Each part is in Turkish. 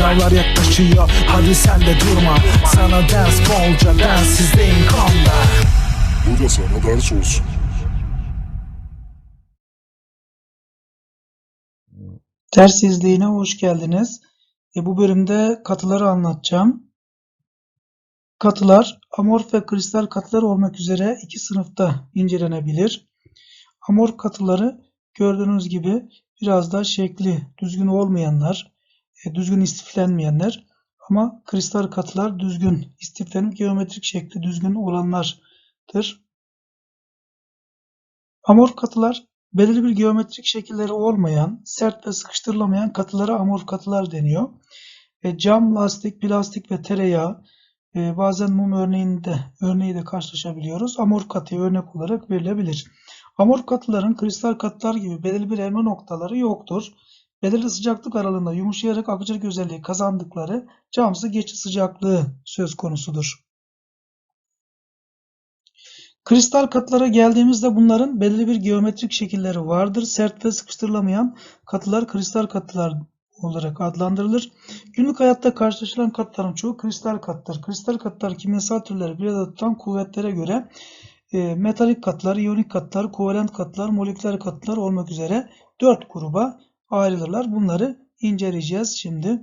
Sınavlar yaklaşıyor hadi sen de durma Sana ders bolca densizliğin konda Bu da sana ders olsun. Ders izleyine hoş geldiniz. E, bu bölümde katıları anlatacağım. Katılar amorf ve kristal katılar olmak üzere iki sınıfta incelenebilir. Amorf katıları gördüğünüz gibi biraz da şekli düzgün olmayanlar, düzgün istiflenmeyenler ama kristal katılar düzgün istiflenip geometrik şekli düzgün olanlardır. Amorf katılar belirli bir geometrik şekilleri olmayan, sert ve sıkıştırılamayan katılara amorf katılar deniyor. E, cam, lastik, plastik ve tereyağı e, bazen mum örneğinde örneği de karşılaşabiliyoruz. Amorf katıya örnek olarak verilebilir. Amorf katıların kristal katılar gibi belirli bir erime noktaları yoktur. Belirli sıcaklık aralığında yumuşayarak akıcılık özelliği kazandıkları camsı geçiş sıcaklığı söz konusudur. Kristal katılara geldiğimizde bunların belirli bir geometrik şekilleri vardır. Sert ve sıkıştırılamayan katılar kristal katılar olarak adlandırılır. Günlük hayatta karşılaşılan katıların çoğu kristal katıdır. Kristal katılar kimyasal türleri bir arada tutan kuvvetlere göre e, metalik katılar, iyonik katılar, kovalent katılar, moleküler katılar olmak üzere dört gruba ayrılırlar. Bunları inceleyeceğiz şimdi.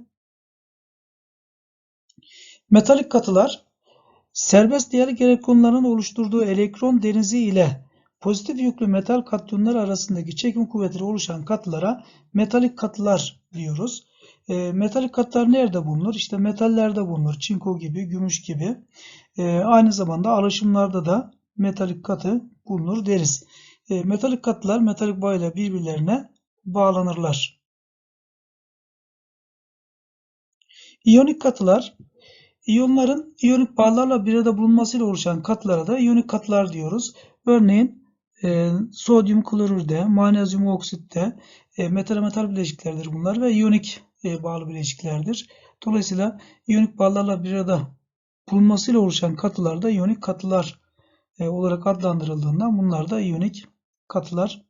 Metalik katılar serbest değerlik elektronların oluşturduğu elektron denizi ile pozitif yüklü metal katyonlar arasındaki çekim kuvvetleri oluşan katılara metalik katılar diyoruz. E, metalik katılar nerede bulunur? İşte metallerde bulunur. Çinko gibi, gümüş gibi. E, aynı zamanda alaşımlarda da metalik katı bulunur deriz. E, metalik katılar metalik bağ ile birbirlerine bağlanırlar. İyonik katılar İyonların iyonik bağlarla bir arada bulunmasıyla oluşan katılara da iyonik katılar diyoruz. Örneğin e, sodyum klorürde, magnezyum oksitte e, metal metal bileşiklerdir bunlar ve iyonik e, bağlı bileşiklerdir. Dolayısıyla iyonik bağlarla bir arada bulunmasıyla oluşan katılar da iyonik katılar e, olarak adlandırıldığından bunlar da iyonik katılar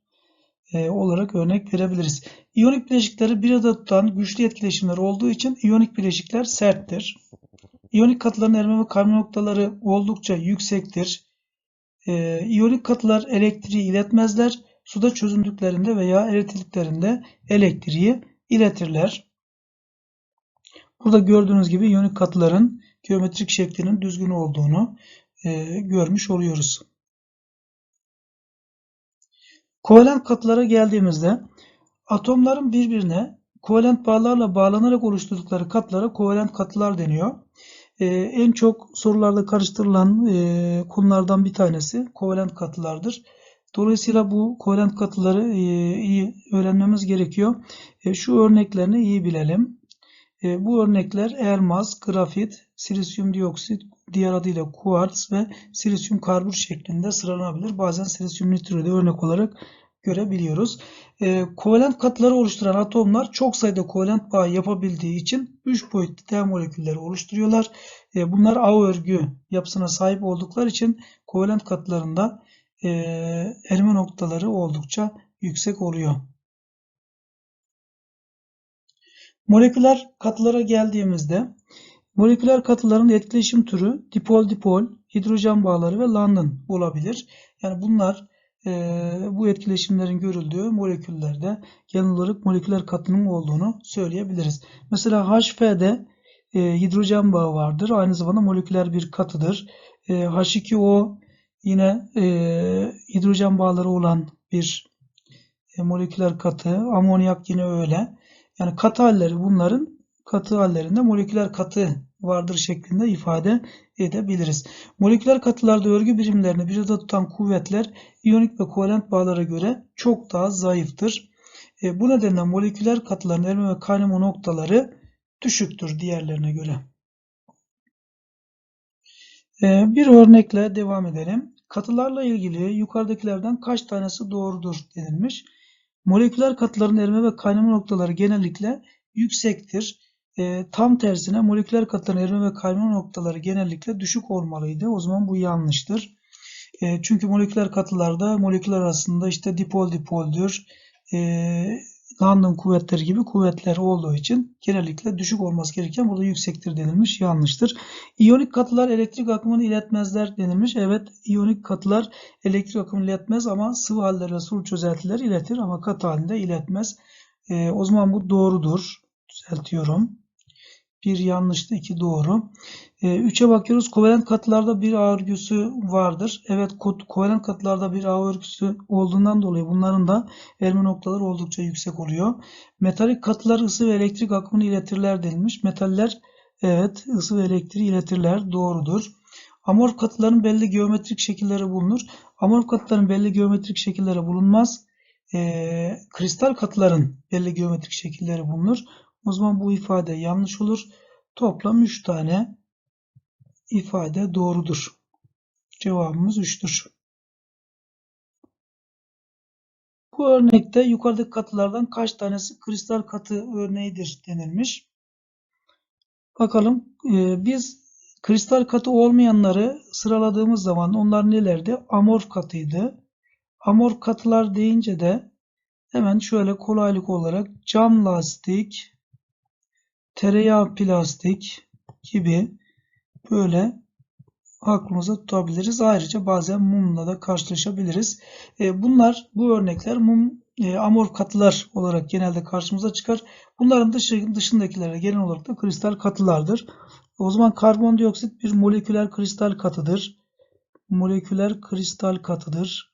e, olarak örnek verebiliriz. İyonik bileşikleri bir arada tutan güçlü etkileşimler olduğu için iyonik bileşikler serttir. İyonik katıların erime ve kayma noktaları oldukça yüksektir. Ee, iyonik katılar elektriği iletmezler. Suda çözündüklerinde veya eritildiklerinde elektriği iletirler. Burada gördüğünüz gibi iyonik katıların geometrik şeklinin düzgün olduğunu e, görmüş oluyoruz. Kovalent katılara geldiğimizde atomların birbirine kovalent bağlarla bağlanarak oluşturdukları katlara kovalent katılar deniyor. Ee, en çok sorularda karıştırılan e, konulardan bir tanesi kovalent katılardır. Dolayısıyla bu kovalent katıları e, iyi öğrenmemiz gerekiyor. E, şu örneklerini iyi bilelim. E, bu örnekler elmas, grafit, silisyum dioksit, diğer adıyla kuarts ve silisyum karbür şeklinde sıralanabilir. Bazen silisyum nitroide örnek olarak görebiliyoruz. E, kovalent katları oluşturan atomlar çok sayıda kovalent bağ yapabildiği için 3 boyutlu D molekülleri oluşturuyorlar. E, bunlar ağ örgü yapısına sahip oldukları için kovalent katlarında e, erime noktaları oldukça yüksek oluyor. Moleküler katılara geldiğimizde moleküler katıların etkileşim türü dipol-dipol, hidrojen bağları ve London olabilir. Yani bunlar bu etkileşimlerin görüldüğü moleküllerde genel olarak moleküler katının olduğunu söyleyebiliriz. Mesela HF'de e, hidrojen bağı vardır. Aynı zamanda moleküler bir katıdır. E, H2O yine e, hidrojen bağları olan bir e, moleküler katı. Amonyak yine öyle. Yani katı halleri bunların katı hallerinde moleküler katı vardır şeklinde ifade edebiliriz. Moleküler katılarda örgü birimlerini bir arada tutan kuvvetler iyonik ve kovalent bağlara göre çok daha zayıftır. E, bu nedenle moleküler katıların erime ve kaynama noktaları düşüktür diğerlerine göre. E, bir örnekle devam edelim. Katılarla ilgili yukarıdakilerden kaç tanesi doğrudur denilmiş. Moleküler katıların erime ve kaynama noktaları genellikle yüksektir. E, tam tersine moleküler katıların erime ve kaynama noktaları genellikle düşük olmalıydı. O zaman bu yanlıştır. E, çünkü moleküler katılarda moleküler arasında işte dipol dipoldür, e, London kuvvetleri gibi kuvvetler olduğu için genellikle düşük olması gereken burada yüksektir denilmiş. Yanlıştır. İyonik katılar elektrik akımını iletmezler denilmiş. Evet iyonik katılar elektrik akımını iletmez ama sıvı halleri ve sulu çözeltiler iletir ama katı halinde iletmez. Ee, o zaman bu doğrudur. Düzeltiyorum. Bir yanlıştı, iki doğru. E, üçe bakıyoruz. Kovalent katılarda bir ağ örgüsü vardır. Evet, ko- kovalent katılarda bir ağ örgüsü olduğundan dolayı bunların da erme noktaları oldukça yüksek oluyor. Metalik katılar ısı ve elektrik akımını iletirler denilmiş. Metaller evet ısı ve elektriği iletirler. Doğrudur. Amorf katıların belli geometrik şekilleri bulunur. Amorf katıların belli geometrik şekilleri bulunmaz. E, kristal katıların belli geometrik şekilleri bulunur. O zaman bu ifade yanlış olur. Toplam 3 tane ifade doğrudur. Cevabımız 3'tür. Bu örnekte yukarıdaki katılardan kaç tanesi kristal katı örneğidir denilmiş. Bakalım e, biz kristal katı olmayanları sıraladığımız zaman onlar nelerdi? Amorf katıydı. Amorf katılar deyince de hemen şöyle kolaylık olarak cam lastik, tereyağı plastik gibi böyle aklımıza tutabiliriz. Ayrıca bazen mumla da karşılaşabiliriz. E, Bunlar, bu örnekler mum e, amorf katılar olarak genelde karşımıza çıkar. Bunların dışı, dışındakilere genel olarak da kristal katılardır. O zaman karbondioksit bir moleküler kristal katıdır. Moleküler kristal katıdır.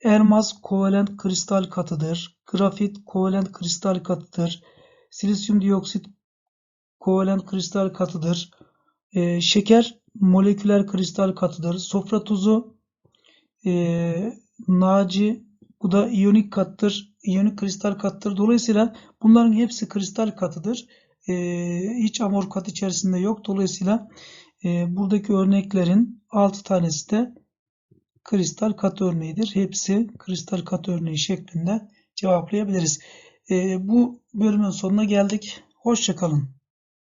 Elmas kovalent kristal katıdır. Grafit kovalent kristal katıdır. Silisyum dioksit kovalent kristal katıdır. Ee, şeker moleküler kristal katıdır. Sofra tuzu ee, Naci bu da iyonik kattır. İyonik kristal kattır. Dolayısıyla bunların hepsi kristal katıdır. Ee, hiç amor kat içerisinde yok. Dolayısıyla e, buradaki örneklerin 6 tanesi de kristal kat örneğidir. Hepsi kristal kat örneği şeklinde cevaplayabiliriz. Ee, bu bölümün sonuna geldik. Hoşçakalın.